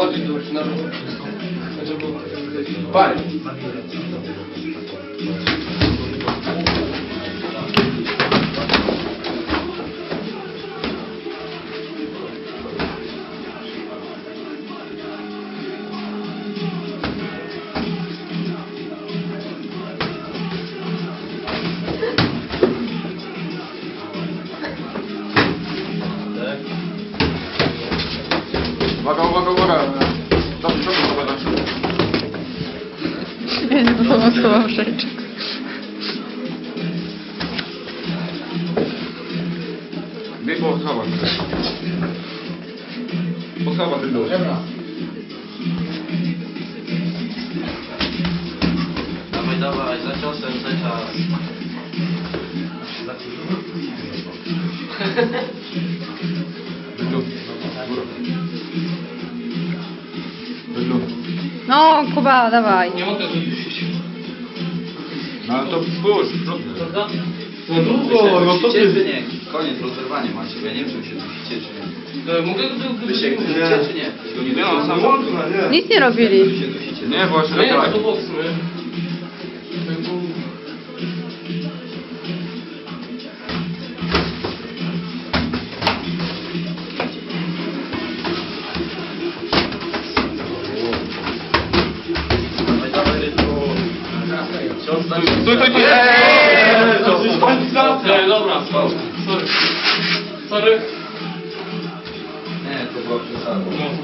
Chodź tu, już. Ja nie podoba schowam rzeczy. Bieg po schowach. Po schowach ten dół. Dawaj, dawaj, za ciosem, za czas. Wydlu. Wydlu. No, Kuba, dawaj. Nie mogę. No ale to wróć. Prawda? No długo, no to ty... nie? Koniec, rozerwanie macie, ja nie wiem, czy się dusicie, czy nie. E, Mogę go Wy się dusicie, czy nie? Nie Nie, no, dusicie? sam Nic nie robili. Nie, właśnie No nie, to To znaczy... To, to nie! Eee, to jest końca! Nie, dobra, sorry. Sorry. Nie, to była przesada.